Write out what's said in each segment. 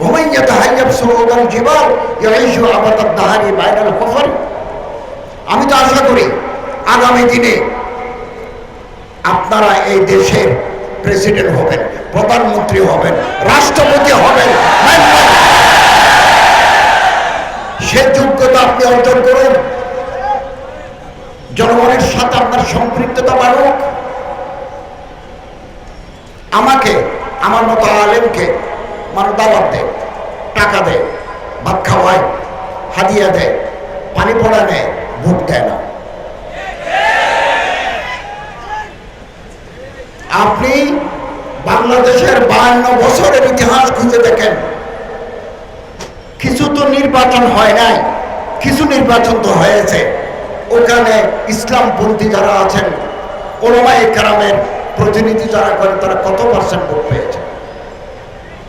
ومن يتهيب صعود الجبال يعيش أبد الدهر بين الكفر আমি তো আশা করি আগামী দিনে আপনারা এই দেশের প্রেসিডেন্ট হবেন প্রধানমন্ত্রী হবেন রাষ্ট্রপতি হবেন সে যোগ্যতা আপনি অর্জন করুন জনগণের সাথে আপনার সম্পৃক্ততা বাড়ুক আমাকে আমার মতো আলেমকে দেয়, টাকা দেয়, ভাত খাওয়ায়, হাদিয়া দেয়, পানি পড়া নেয়, ভোট দেয় না। আপনি বাংলাদেশের বায়ান্ন বছরের ইতিহাস খুঁজে দেখেন। কিছু তো নির্বাচন হয় নাই, কিছু নির্বাচন তো হয়েছে। ওখানে ইসলামপন্থী যারা আছেন ওলামাই কারামের প্রতিনিধি যারা করে তারা কত পার্সেন্ট ভোট পেয়েছে?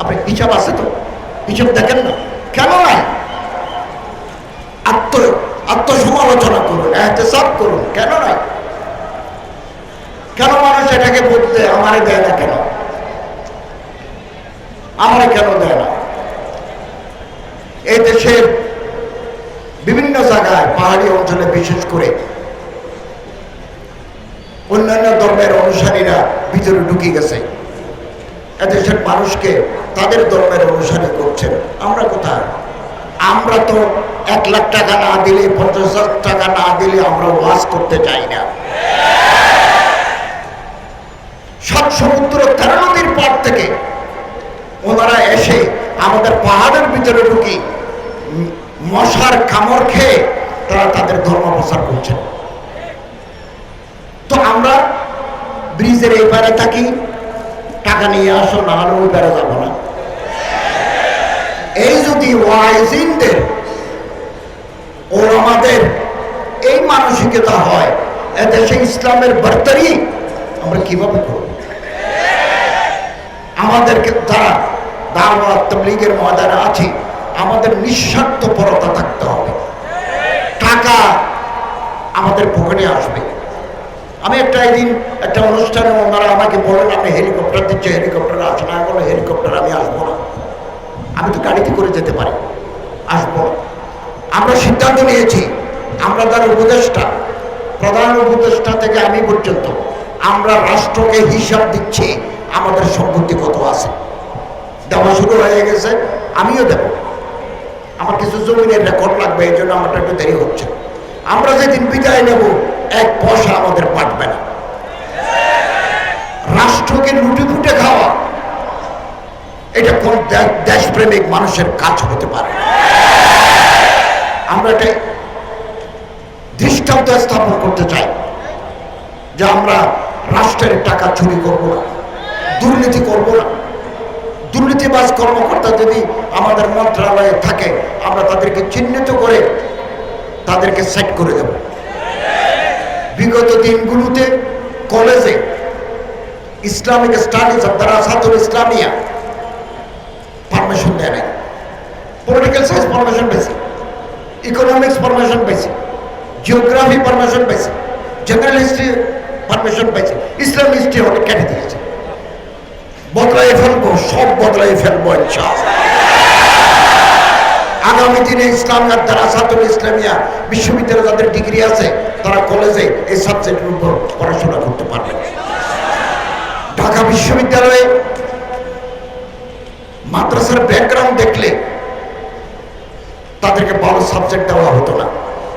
আপনি হিসাব আছে তো? হিসাব দেখেন না। কেন নাই? আত্ম আত্মসমালোচনা করুন, এহতেসাব করুন, কেন নাই? কেন মানুষ এটাকে বলতে আমারে দেয় না কেন? আমারে কেন দেয় না? এই দেশের বিভিন্ন জায়গায়, পাহাড়ি অঞ্চলে বিশেষ করে অন্যান্য ধর্মের অনুসারীরা ভিতরে ঢুকে গেছে। এদেশের মানুষকে তাদের ধর্মের অনুসারী করছেন। আমরা কোথায়? আমরা তো এক লাখ টাকা না দিলে, পঞ্চাশ টাকা না দিলে আমরা ওয়াজ করতে চাই না। সব সমুদ্র তেরো পার থেকে ওনারা এসে আমাদের পাহাড়ের ভিতরে ঢুকি, মশার কামড় খেয়ে তারা তাদের ধর্ম প্রচার করছেন। তো আমরা ব্রিজের এই পারে থাকি টাকা নিয়ে আসো, না হলে পারে যাব না। এই যদি ওয়াইজিনদের ওর আমাদের এই মানসিকতা হয় এদেশে ইসলামের বার্তারি আমরা কীভাবে করব? আমাদেরকে তারা দাওয়াত তবলিগের ময়দানে আছি, আমাদের নিঃস্বার্থপরতা থাকতে হবে। টাকা আমাদের পকেটে আসবে। আমি একটা একদিন একটা অনুষ্ঠানে ওনারা আমাকে বলেন, আপনি হেলিকপ্টার দিচ্ছে, হেলিকপ্টার আসে না? বলে হেলিকপ্টার, আমি আসব না। আমি তো গাড়িতে করে যেতে পারি। আসব না। আমরা সিদ্ধান্ত নিয়েছি, আমরা তার উপদেষ্টা, প্রধান উপদেষ্টা থেকে আমি পর্যন্ত, আমরা রাষ্ট্রকে হিসাব দিচ্ছি, আমাদের সম্পত্তি কত আছে। দেওয়া শুরু হয়ে গেছে, আমিও দেব। আমার কিছু জমিনের রেকর্ড লাগবে, এই জন্য আমারটা একটু দেরি হচ্ছে। আমরা যেদিন বিদায় নেব এক পয়সা আমাদের পাঠবে না রাষ্ট্রকে লুটে ফুটে খাওয়া এটা কোন দে- দেশপ্রেমিক মানুষের কাজ হতে পারে। আমরা এটা দৃষ্টান্ত স্থাপন করতে চাই যে আমরা রাষ্ট্রের টাকা চুরি করব না, দুর্নীতি করব না। দুর্নীতিবাজ কর্মকর্তা যদি আমাদের মন্ত্রণালয়ে থাকে, আমরা তাদেরকে চিহ্নিত করে তাদেরকে সেট করে দেব। বিগত দিনগুলোতে কলেজে ইসলামিক স্টাডিজ অফ দারাসাতুল ইসলামিয়া পারমিশন দেয় নাই পলিটিক্যাল সায়েন্স পারমিশন পেয়েছে ইকোনমিক্স পারমিশন পেয়েছে জিওগ্রাফি পারমিশন পেয়েছে জেনারেল হিস্ট্রি পারমিশন পেয়েছে ইসলাম হিস্ট্রি ওকে কেটে দিয়েছে। বদলাই ফেলব, সব বদলাই ফেলব আগামী দিনে ইসলামিয়ার দারাসাতুল ইসলামিয়া বিশ্ববিদ্যালয়ে যাদের ডিগ্রি আছে, তারা কলেজে এই সাবজেক্টের উপর পড়াশোনা করতে পারবে। ঢাকা বিশ্ববিদ্যালয়ে মাদ্রাসার ব্যাকগ্রাউন্ড দেখলে তাদেরকে ভালো সাবজেক্ট দেওয়া হতো না।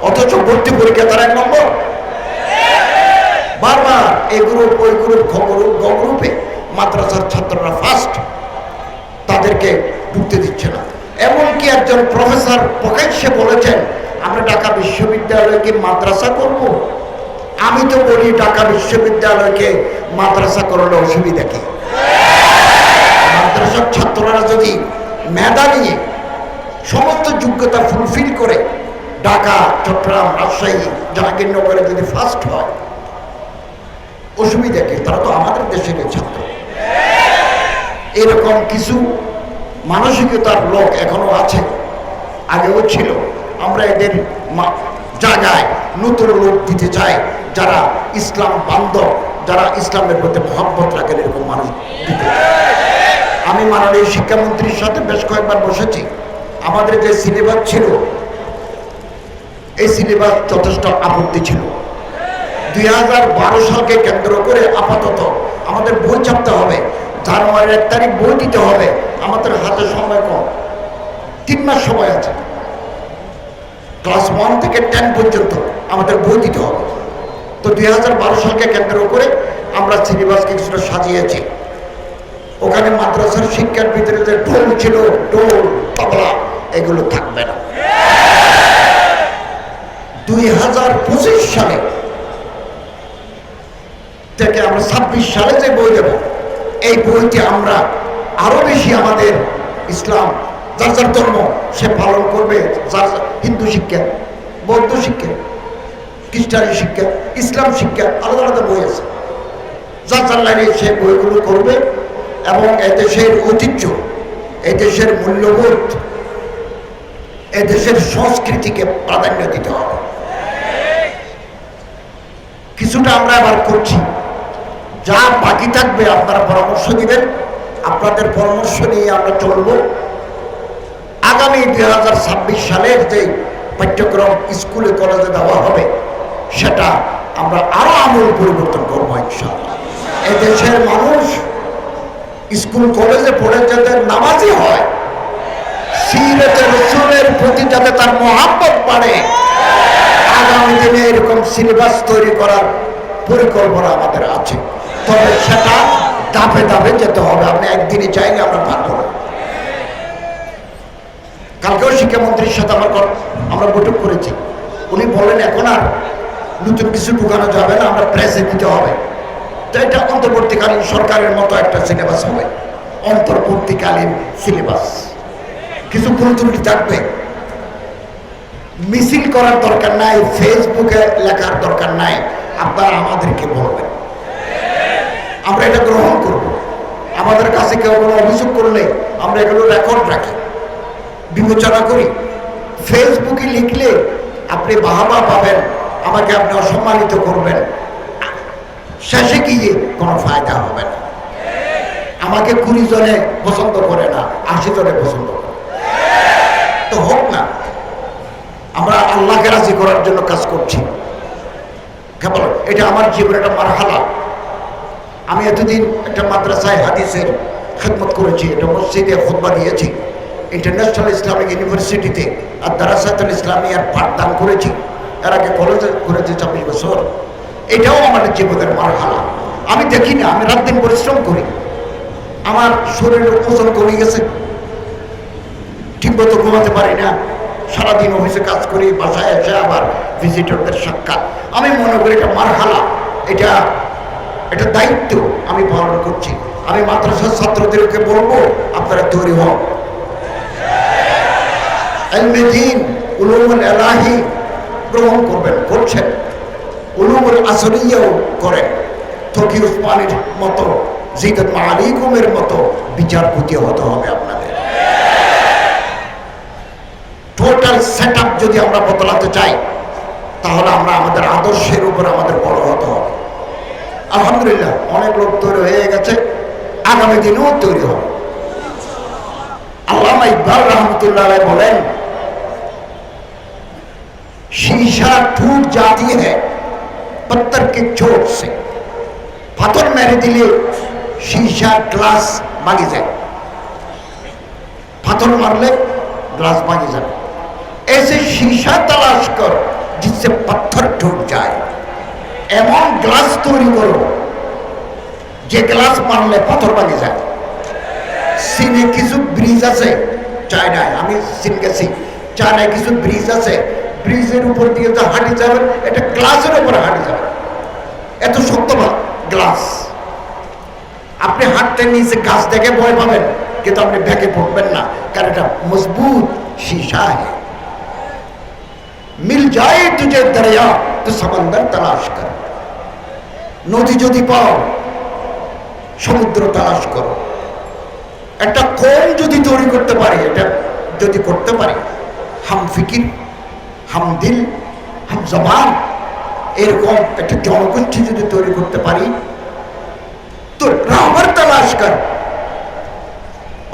অথচ ভর্তি পরীক্ষা তারা এক নম্বর। বারবার এই গ্রুপ ওই গ্রুপ খ গ্রুপ গ্রুপে মাদ্রাসার ছাত্ররা ফার্স্ট তাদেরকে ঢুকতে দিচ্ছে না। এমনকি একজন প্রফেসর প্রকাশ্যে বলেছেন, আমরা ঢাকা বিশ্ববিদ্যালয়কে মাদ্রাসা করব। আমি তো বলি ঢাকা বিশ্ববিদ্যালয়কে মাদ্রাসা করলে অসুবিধা কি? মাদ্রাসার ছাত্ররা যদি মেধা নিয়ে সমস্ত যোগ্যতা ফুলফিল করে ঢাকা, চট্টগ্রাম, রাজশাহী, জাহাঙ্গীরনগরে যদি ফার্স্ট হয়, অসুবিধা কি? তারা তো আমাদের দেশের ছাত্র। এরকম কিছু মানসিকতার লোক এখনও আছে, আগেও ছিল। আমরা এদের জায়গায় নতুন লোক দিতে চাই, যারা ইসলাম বান্ধব, যারা ইসলামের প্রতি মহাব্বত রাখেন এরকম মানুষ দিতে। আমি মাননীয় শিক্ষামন্ত্রীর সাথে বেশ কয়েকবার বসেছি। আমাদের যে সিলেবাস ছিল, এই সিলেবাস যথেষ্ট আপত্তি ছিল। দুই হাজার বারো সালকে কেন্দ্র করে আপাতত আমাদের বই ছাপতে হবে, জানুয়ারির এক তারিখ বই দিতে হবে, আমাদের হাতে সময় কম, তিন মাস সময় আছে। ক্লাস ওয়ান থেকে টেন পর্যন্ত আমাদের বই দিতে হবে। তো দুই হাজার বারো সালকে কেন্দ্র করে আমরা সিলেবাসকে কিছুটা সাজিয়েছি। ওখানে মাদ্রাসার শিক্ষার ভিতরে যে ঢোল ছিল, ঢোল, তবলা এগুলো থাকবে না। দুই হাজার পঁচিশ সালে থেকে আমরা ছাব্বিশ সালে যে বই দেব, এই বইটি আমরা আরও বেশি আমাদের ইসলাম, যার যার ধর্ম সে পালন করবে, যার হিন্দু শিক্ষা, বৌদ্ধ শিক্ষা, খ্রিস্টানি শিক্ষা, ইসলাম শিক্ষা, আলাদা আলাদা বই আছে। যার যার লাইনে সে বইগুলো করবে এবং এদেশের ঐতিহ্য এদেশের মূল্যবোধ এদেশের সংস্কৃতিকে প্রাধান্য দিতে হবে। কিছুটা আমরা এবার করছি। যা বাকি থাকবে আপনারা পরামর্শ দিবেন। আপনাদের পরামর্শ নিয়ে আমরা চলব। আগামী দুই হাজার ছাব্বিশ সালের যে পাঠ্যক্রম স্কুলে কলেজে দেওয়া হবে, সেটা আমরা আরও আমূল পরিবর্তন করব ইনশাআল্লাহ। এদেশের মানুষ স্কুল কলেজে পড়ে যাদের নামাজি হয় সিরতের রসুলের প্রতি যাতে তার মহাব্বত বাড়ে, আগামী দিনে এরকম সিলেবাস তৈরি করার পরিকল্পনা আমাদের আছে। তবে সেটা ধাপে ধাপে যেতে হবে, আপনি একদিনই চাইলে আমরা পারব না কালকেও শিক্ষামন্ত্রীর সাথে আমার আমরা বৈঠক করেছি। উনি বলেন এখন আর নতুন কিছু ঢুকানো যাবে না, আমরা প্রেসে দিতে হবে। তো এটা অন্তর্বর্তীকালীন সরকারের মতো একটা সিলেবাস হবে। অন্তর্বর্তীকালীন সিলেবাস। কিছু ভুল থাকবে। মিছিল করার দরকার নাই, ফেসবুকে লেখার দরকার নাই, আপনারা আমাদেরকে বলবেন। আমরা এটা গ্রহণ করব। আমাদের কাছে কেউ কোনো অভিযোগ করলে আমরা এগুলো রেকর্ড রাখি, বিবেচনা করি। ফেসবুকে লিখলে আপনি বাহাবা পাবেন, আমাকে আপনি অসম্মানিত করবেন। শেষে গিয়ে কোনো ফায়দা হবে না। আমাকে কুড়ি জনে পছন্দ করে না, আশি জনে পছন্দ করে তো হোক না আমরা আল্লাহকে রাজি করার জন্য কাজ করছি। কেবল এটা আমার জীবনের একটা মারহালা। আমি এতদিন একটা মাদ্রাসায় হাদিসের খেদমত করেছি এটা মসজিদে খুতবা দিয়েছি, ইন্টারন্যাশনাল ইসলামিক ইউনিভার্সিটিতে আর দারাসাতুল ইসলামিয়ার পাঠদান করেছি, এর আগে কলেজে করেছি চব্বিশ বছর। এটাও আমার জীবনের মারহালা। আমি দেখি না, আমি রাত দিন পরিশ্রম করি। আমার শরীরের ওজন কমে গেছে। ঠিকমতো ঘুমাতে পারি না। সারাদিন অফিসে কাজ করি, বাসায় এসে আবার ভিজিটরদের সাক্ষাৎ। আমি মনে করি এটা মারহালা, এটা এটা দায়িত্ব আমি পালন করছি। আমি মাদ্রাসার ছাত্রদেরকে বলব, আপনারা তৈরি হন। এলাহি গ্রহণ করবেন, করছেন। উলুমুল আসরিয়াও করেন। তকি উসমানের মতো, জিদত মালিকুমের মতো বিচারপতি হতে হবে আপনাদের। টোটাল সেট যদি আমরা বদলাতে চাই তাহলে আমরা আমাদের আদর্শের উপর আমাদের বড় হতে হবে আলহামদুলিল্লাহ অনেক লোক তৈরি হয়ে গেছে আগামী দিনেও তৈরি হবে আল্লামা ইকবাল রহমতুল্লাহ আলাই বলেন शीशा टूट जाती है पत्थर के चोट से পাথর মেরে দিলে शीशा গ্লাস ভাঙে যায় পাথর মারলে ग्लास भागी जाए ऐसे शीशा तलाश कर जिससे पत्थर टूट जाए এমন গ্লাস তৈরি করো যে গ্লাস মারলে পাথর ভাঙে যায় চীনে কিছু ব্রিজ আছে চায়নায় আমি চীন গেছি চায়নায় কিছু ব্রিজ আছে ব্রিজের উপর দিয়ে তো হাঁটি যাবেন এটা গ্লাসের উপরে হাঁটি যাবেন এত শক্ত গ্লাস আপনি হাঁটতে নিচে গাছ দেখে ভয় পাবেন কিন্তু আপনি ব্যাগে পড়বেন না কারণ এটা মজবুত शीशा है मिल जाए तुझे दरिया तो समंदर तलाश कर নদী যদি পাও সমুদ্র তালাশ করো একটা কম যদি তৈরি করতে পারি এটা যদি করতে পারি হাম ফিকির হাম দিল হাম জবান এরকম একটা জনগোষ্ঠী যদি তৈরি করতে পারি তো রাবার তালাশ কর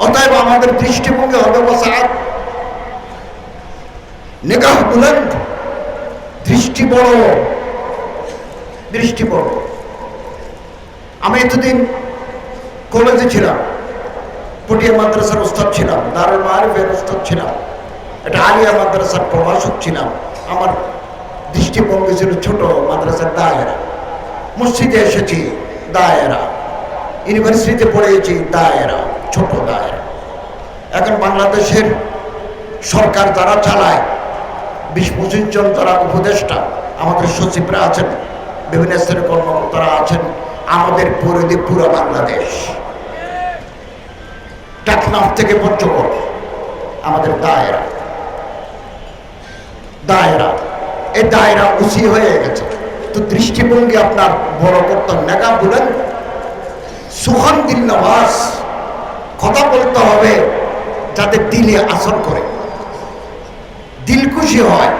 অতএব আমাদের দৃষ্টিভঙ্গি হবে বসাত নিগাহ বুলন্দ দৃষ্টি বড়। দৃষ্টি বড়। আমি এতদিন কলেজে ছিলাম, পটিয়া মাদ্রাসার ওস্তাদ ছিলাম, দারুল মারিফের ওস্তাদ ছিলাম এটা আলিয়া মাদ্রাসার প্রভাষক ছিলাম। আমার দৃষ্টিভঙ্গি ছিল ছোট, মাদ্রাসার দায়েরা। মসজিদে এসেছি, দায়েরা। ইউনিভার্সিটিতে পড়েছি দায়েরা, ছোট দায়েরা। এখন বাংলাদেশের সরকার যারা চালায় বিশ পঁচিশ জন যারা উপদেষ্টা, আমাদের সচিবরা আছেন, বিভিন্ন স্তরের কর্মকর্তারা আছেন, আমাদের পরিধি পুরো বাংলাদেশ। টাকনাফ থেকে পঞ্চগড় আমাদের দায়েরা। দায়রা। এই দায়েরা উচি হয়ে গেছে। তো দৃষ্টিভঙ্গি আপনার বড় করতে নেগা বলেন, সুখান দিল কথা বলতে হবে যাতে দিলে আসর করে। খুশি হয়।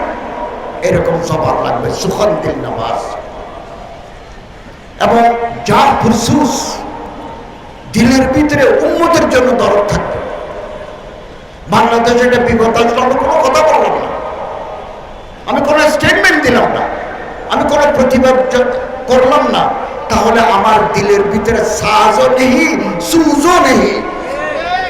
এরকম সবার লাগবে সুখান দিল নবাস এবং যার ফুরসুস দিলের ভিতরে উন্মতের জন্য দরদ থাকবে। বাংলাদেশে বিপদ আমি কোনো কথা বললাম না। আমি কোনো স্টেটমেন্ট দিলাম না। আমি কোনো প্রতিবাদ করলাম না। তাহলে আমার দিলের ভিতরে সাজও নেই, সুজও নেই।